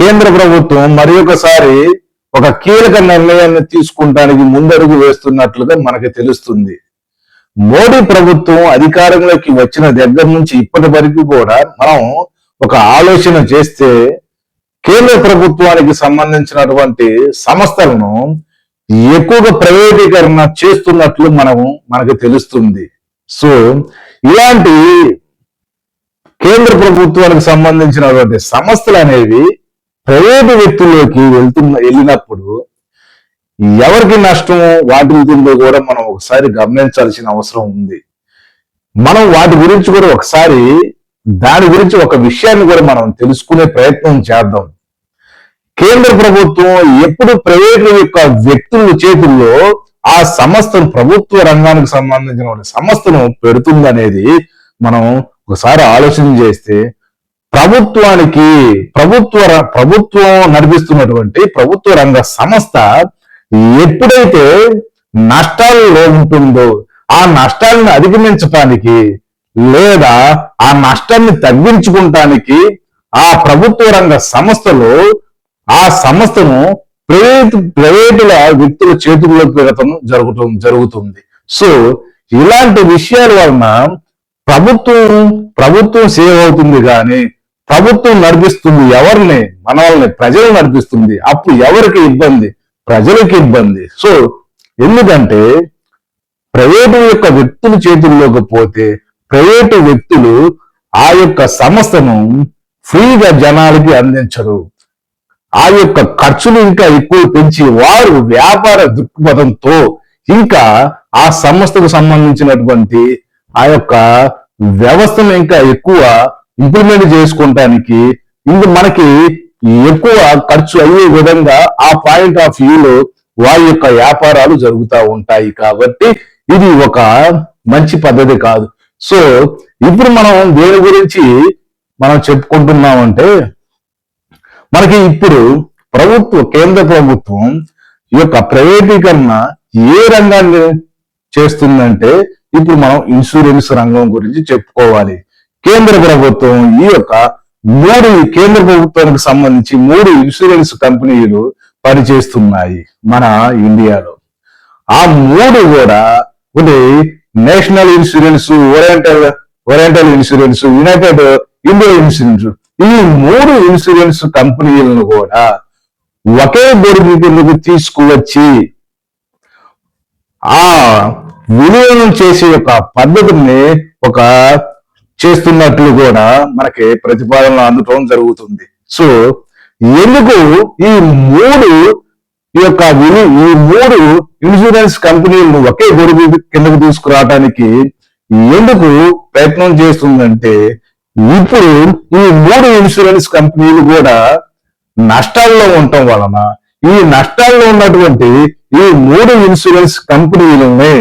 కేంద్ర ప్రభుత్వం మరి ఒకసారి ఒక కీలక నిర్ణయాన్ని తీసుకుంటానికి ముందడుగు వేస్తున్నట్లుగా మనకి తెలుస్తుంది. మోడీ ప్రభుత్వం అధికారంలోకి వచ్చిన దగ్గర నుంచి ఇప్పటి వరకు కూడా మనం ఒక ఆలోచన చేస్తే కేంద్ర ప్రభుత్వానికి సంబంధించినటువంటి సంస్థలను ఎక్కువగా ప్రైవేటీకరణ చేస్తున్నట్లు మనము మనకు తెలుస్తుంది. సో ఇలాంటి కేంద్ర ప్రభుత్వానికి సంబంధించినటువంటి సంస్థలు అనేవి ప్రైవేటు వ్యక్తుల్లోకి వెళ్తున్న వెళ్ళినప్పుడు ఎవరికి నష్టం వాటిల్తుందో కూడా మనం ఒకసారి గమనించాల్సిన అవసరం ఉంది. మనం వాటి గురించి కూడా ఒకసారి దాని గురించి ఒక విషయాన్ని కూడా మనం తెలుసుకునే ప్రయత్నం చేద్దాం. కేంద్ర ప్రభుత్వం ఎప్పుడు ప్రైవేటు యొక్క వ్యక్తుల చేతుల్లో ఆ సంస్థను ప్రభుత్వ రంగానికి సంబంధించిన సంస్థను పెడుతుందనేది మనం ఒకసారి ఆలోచన చేస్తే ప్రభుత్వానికి ప్రభుత్వ ర- ప్రభుత్వం నడిపిస్తున్నటువంటి ప్రభుత్వ రంగ సంస్థ ఎప్పుడైతే నష్టాల్లో ఉంటుందో ఆ నష్టాలను అధిగమించటానికి లేదా ఆ నష్టాన్ని తగ్గించుకుంటానికి ఆ ప్రభుత్వ రంగ సంస్థలు ఆ సంస్థను ప్రైవేట్ ప్రైవేటుల వ్యక్తుల చేతుల్లోకి పెడతం జరుగుతుంది జరుగుతుంది. సో ఇలాంటి విషయాల వలన ప్రభుత్వం ప్రభుత్వం సేవ్ అవుతుంది కానీ ప్రభుత్వం నడిపిస్తుంది ఎవరిని? మన ప్రజలు నడిపిస్తుంది. అప్పుడు ఎవరికి ఇబ్బంది? ప్రజలకి ఇబ్బంది. సో ఎందుకంటే ప్రైవేటు యొక్క వ్యక్తుల చేతుల్లోకి పోతే ప్రైవేటు వ్యక్తులు ఆ యొక్క సంస్థను ఫ్రీగా జనాలకి అందించరు. ఆ యొక్క ఖర్చులు ఇంకా ఎక్కువ పెంచి వారు వ్యాపార దృక్పథంతో ఇంకా ఆ సంస్థకు సంబంధించినటువంటి ఆ యొక్క వ్యవస్థను ఇంకా ఎక్కువ ఇంప్లిమెంట్ చేసుకోవటానికి ఇది మనకి ఎక్కువ ఖర్చు అయ్యే విధంగా ఆ పాయింట్ ఆఫ్ వ్యూలో వారి యొక్క వ్యాపారాలు జరుగుతూ ఉంటాయి కాబట్టి ఇది ఒక మంచి పద్ధతి కాదు. సో ఇప్పుడు మనం దేని గురించి మనం చెప్పుకుంటున్నామంటే మనకి ఇప్పుడు ప్రభుత్వ కేంద్ర ప్రభుత్వం ఈ యొక్క ప్రైవేటీకరణ ఏ రంగాన్ని చేస్తుందంటే ఇప్పుడు మనం ఇన్సూరెన్స్ రంగం గురించి చెప్పుకోవాలి. కేంద్ర ప్రభుత్వం ఈ యొక్క మూడు కేంద్ర ప్రభుత్వానికి సంబంధించి మూడు ఇన్సూరెన్స్ కంపెనీలు పనిచేస్తున్నాయి మన ఇండియాలో. ఆ మూడు కూడా ఒకటి national insurance oriental oriental insurance united India insurance. ఈ మూడు ఇన్సూరెన్స్ కంపెనీలను కూడా ఒకే బొరుగు కిందకు తీసుకువచ్చి ఆ విలీనం చేసే ఒక పద్ధతిని ఒక చేస్తున్నట్లు కూడా మనకి ప్రతిపాదనలు అందటం జరుగుతుంది. సో ఎందుకు ఈ మూడు ఈ యొక్క విలి ఈ మూడు ఇన్సూరెన్స్ కంపెనీలను ఒకే గొడుగు కిందకు తీసుకురావడానికి ఎందుకు ప్రయత్నం చేస్తుందంటే ఇప్పుడు ఈ మూడు ఇన్సూరెన్స్ కంపెనీలు కూడా నష్టాల్లో ఉండటం వలన ఈ నష్టాల్లో ఉన్నటువంటి ఈ మూడు ఇన్సూరెన్స్ కంపెనీలని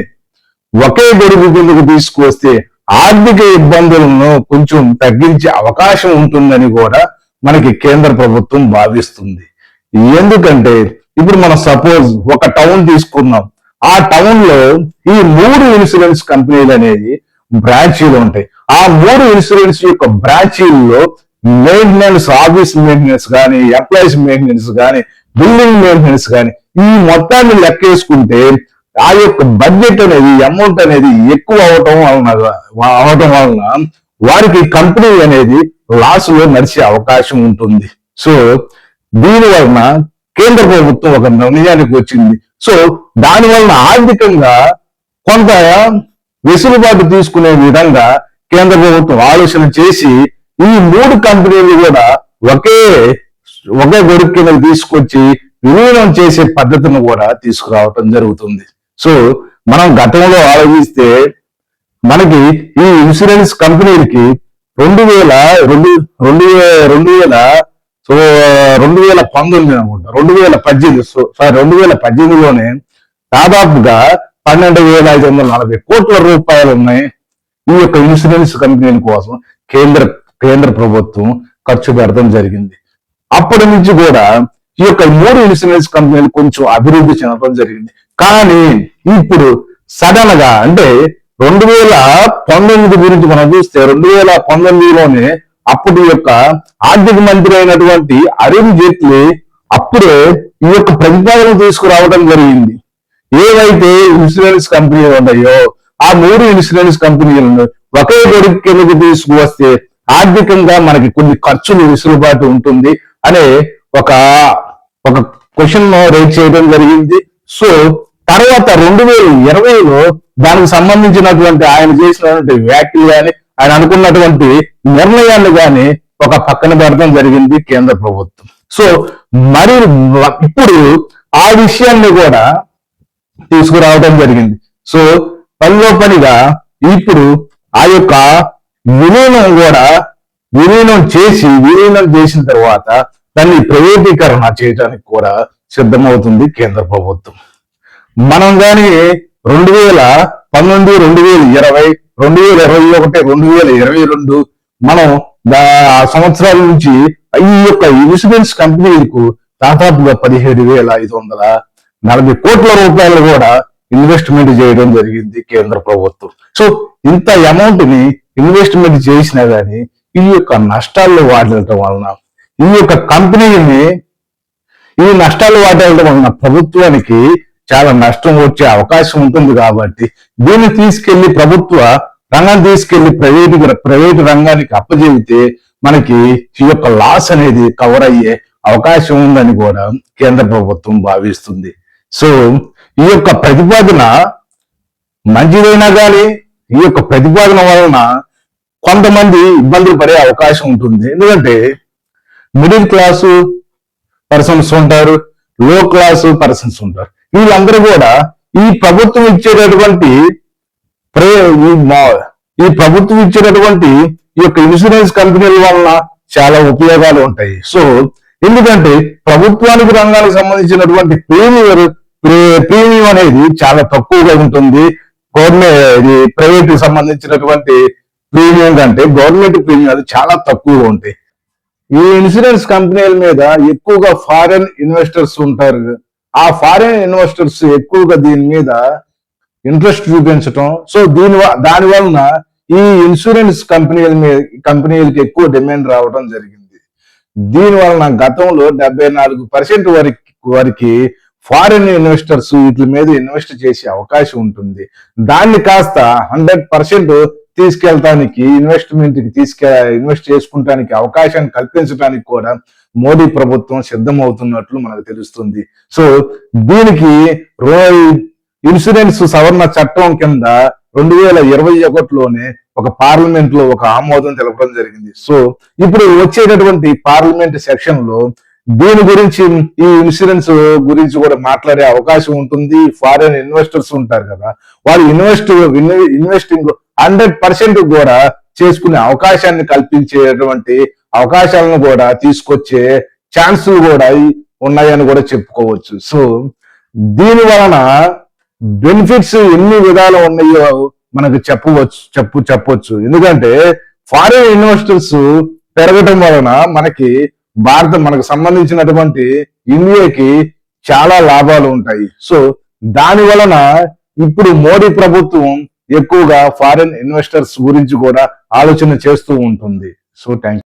ఒకే గొడుగు కిందకు తీసుకువస్తే ఆర్థిక ఇబ్బందులను కొంచెం తగ్గించే అవకాశం ఉంటుందని కూడా మనకి కేంద్ర ప్రభుత్వం భావిస్తుంది. ఎందుకంటే ఇప్పుడు మనం సపోజ్ ఒక టౌన్ తీసుకున్నాం ఆ టౌన్లో ఈ మూడు ఇన్సూరెన్స్ కంపెనీలు అనేది బ్రాంచీలు ఉంటాయి. ఆ మూడు ఇన్సూరెన్స్ యొక్క బ్రాంచీల్లో మెయింటెనెన్స్ ఆఫీస్ మెయింటెనెన్స్ కానీ ఎంప్లాయీస్ మెయింటెనెన్స్ కానీ బిల్డింగ్ మెయింటెనెన్స్ కానీ ఈ మొత్తాన్ని లెక్కేసుకుంటే ఆ యొక్క బడ్జెట్ అనేది అమౌంట్ అనేది ఎక్కువ అవటం వలన అవటం వలన వారికి కంపెనీ అనేది లాస్లో నడిచే అవకాశం ఉంటుంది. సో దీని వలన కేంద్ర ప్రభుత్వం ఒక నిర్ణయానికి వచ్చింది. సో దాని వలన ఆర్థికంగా కొంత వెసులుబాటు తీసుకునే విధంగా కేంద్ర ప్రభుత్వం ఆలోచన చేసి ఈ మూడు కంపెనీలు కూడా ఒకే ఒకే గొడుగు కింద తీసుకొచ్చి విలీనం చేసే పద్ధతిని కూడా తీసుకురావటం జరుగుతుంది. సో మనం గతంలో ఆలోచిస్తే మనకి ఈ ఇన్సూరెన్స్ కంపెనీలకి రెండు వేల రెండు రెండు రెండు వేల సో రెండు వేల పంతొమ్మిది అనుకుంటా రెండు వేల పద్దెనిమిది సో సారీ రెండు వేల పద్దెనిమిదిలోనే దాదాపుగా పన్నెండు వేల ఐదు వందల నలభై కోట్ల రూపాయలు ఉన్నాయి ఈ యొక్క ఇన్సూరెన్స్ కంపెనీల కోసం కేంద్ర కేంద్ర ప్రభుత్వం ఖర్చు పెడతం జరిగింది. అప్పటి నుంచి కూడా ఈ యొక్క మూడు ఇన్సూరెన్స్ కంపెనీలు కొంచెం అభివృద్ధి చెందడం జరిగింది. కానీ ఇప్పుడు సడన్గా అంటే రెండు వేల పంతొమ్మిది గురించి మనం చూస్తే రెండు వేల పంతొమ్మిదిలోనే అప్పుడు యొక్క ఆర్థిక మంత్రి అయినటువంటి అరుణ్ జైట్లీ అప్పుడే ఈ యొక్క ప్రతిపాదన తీసుకురావడం జరిగింది. ఏవైతే ఇన్సూరెన్స్ కంపెనీలు ఉన్నాయో ఆ మూడు ఇన్సూరెన్స్ కంపెనీలను ఒకే కొడుకు కిందకి తీసుకువస్తే ఆర్థికంగా మనకి కొన్ని ఖర్చులు వెసులుబాటు ఉంటుంది అనే ఒక ఒక క్వశ్చన్ రేట్ చేయడం జరిగింది. సో తర్వాత రెండు వేల ఇరవైలో దానికి సంబంధించినటువంటి ఆయన చేసినటువంటి వ్యాఖ్యలు కానీ ఆయన అనుకున్నటువంటి నిర్ణయాలు కానీ ఒక పక్కన పెడతాం జరిగింది కేంద్ర ప్రభుత్వం. సో మరి ఇప్పుడు ఆ విషయాన్ని కూడా తీసుకురావడం జరిగింది. సో పనిలో పనిగా ఇప్పుడు ఆ యొక్క విలీనం కూడా విలీనం చేసి విలీనం చేసిన తర్వాత దాన్ని ప్రైవేటీకరణ చేయడానికి కూడా సిద్ధమవుతుంది కేంద్ర ప్రభుత్వం. మనం కానీ రెండు వేల పంతొమ్మిది రెండు వేల ఇరవై రెండు వేల ఇరవై ఒకటి రెండు వేల ఇరవై రెండు మనం దా- సంవత్సరాల నుంచి ఈ యొక్క ఇన్సూరెన్స్ కంపెనీలకు దాదాపుగా పదిహేడు వేల ఐదు వందల నలభై కోట్ల రూపాయలు కూడా ఇన్వెస్ట్మెంట్ చేయడం జరిగింది కేంద్ర ప్రభుత్వం. సో ఇంత అమౌంట్ని ఇన్వెస్ట్మెంట్ చేసినా గానీ ఈ యొక్క నష్టాల్లో వాడటం వలన ఈ యొక్క కంపెనీని ఈ నష్టాలు వాడటం వలన ప్రభుత్వానికి చాలా నష్టం వచ్చే అవకాశం ఉంటుంది కాబట్టి దీన్ని తీసుకెళ్ళి ప్రభుత్వ రంగం తీసుకెళ్ళి ప్రైవేటు ప్రైవేట్ రంగానికి అప్పజెబితే మనకి ఈ యొక్క లాస్ అనేది కవర్ అయ్యే అవకాశం ఉందని కూడా కేంద్ర ప్రభుత్వం భావిస్తుంది. సో ఈ యొక్క ప్రతిపాదన మంచిదైనా కానీ ఈ యొక్క ప్రతిపాదన వలన కొంతమంది ఇబ్బందులు పడే అవకాశం ఉంటుంది. ఎందుకంటే మిడిల్ క్లాసు పర్సన్స్ ఉంటారు లో క్లాస్ పర్సన్స్ ఉంటారు. వీళ్ళందరూ కూడా ఈ ప్రభుత్వం ఇచ్చేటటువంటి ప్రే- ఈ మా- ఈ ప్రభుత్వం ఇచ్చేటటువంటి ఈ యొక్క ఇన్సూరెన్స్ కంపెనీల వలన చాలా ఉపయోగాలు ఉంటాయి. సో ఎందుకంటే ప్రభుత్వానికి రంగానికి సంబంధించినటువంటి ప్రీమియర్ ప్రీమియం అనేది చాలా తక్కువగా ఉంటుంది. గవర్నమెంట్ ఇది ప్రైవేట్ సంబంధించినటువంటి ప్రీమియం కంటే గవర్నమెంట్ ప్రీమియం అది చాలా తక్కువగా ఉంటాయి. ఈ ఇన్సూరెన్స్ కంపెనీల మీద ఎక్కువగా ఫారెన్ ఇన్వెస్టర్స్ ఉంటారు. ఆ ఫారిన్ ఇన్వెస్టర్స్ ఎక్కువగా దీని మీద ఇంట్రెస్ట్ చూపించటం. సో దీని దాని వలన ఈ ఇన్సూరెన్స్ కంపెనీల మీద కంపెనీలకి ఎక్కువ డిమాండ్ రావడం జరిగింది. దీని వలన గతంలో డెబ్బై నాలుగు పర్సెంట్ వరకు వరకు ఫారిన్ ఇన్వెస్టర్స్ వీటి మీద ఇన్వెస్ట్ చేసే అవకాశం ఉంటుంది. దాన్ని కాస్త హండ్రెడ్ పర్సెంట్ తీసుకెళ్తానికి ఇన్వెస్ట్మెంట్కి తీసుకె ఇన్వెస్ట్ చేసుకుంటానికి అవకాశాన్ని కల్పించడానికి కూడా మోడీ ప్రభుత్వం సిద్ధమవుతున్నట్లు మనకు తెలుస్తుంది. సో దీనికి రో ఇన్సూరెన్స్ సవరణ చట్టం కింద రెండు వేల ఇరవై ఒకటిలోనే ఒక పార్లమెంట్లో ఒక ఆమోదం తెలపడం జరిగింది. సో ఇప్పుడు వచ్చేటటువంటి పార్లమెంట్ సెక్షన్లో దీని గురించి ఈ ఇన్సూరెన్స్ గురించి కూడా మాట్లాడే అవకాశం ఉంటుంది. ఫారెన్ ఇన్వెస్టర్స్ ఉంటారు కదా వాళ్ళు ఇన్వెస్ట్ ఇన్వెస్టింగ్ హండ్రెడ్ పర్సెంట్ కూడా చేసుకునే అవకాశాన్ని కల్పించేటువంటి అవకాశాలను కూడా తీసుకొచ్చే ఛాన్సులు కూడా ఉన్నాయని కూడా చెప్పుకోవచ్చు. సో దీని వలన బెనిఫిట్స్ ఎన్ని విధాలు ఉన్నాయో మనకు చెప్పవచ్చు చెప్పు చెప్పొచ్చు. ఎందుకంటే ఫారిన్ ఇన్వెస్టర్స్ పెరగటం వలన మనకి భారత మనకు సంబంధించినటువంటి ఇండియాకి చాలా లాభాలు ఉంటాయి. సో దాని వలన ఇప్పుడు మోడీ ప్రభుత్వం ఎక్కువగా ఫారిన్ ఇన్వెస్టర్స్ గురించి కూడా ఆలోచన చేస్తూ ఉంటుంది. So thank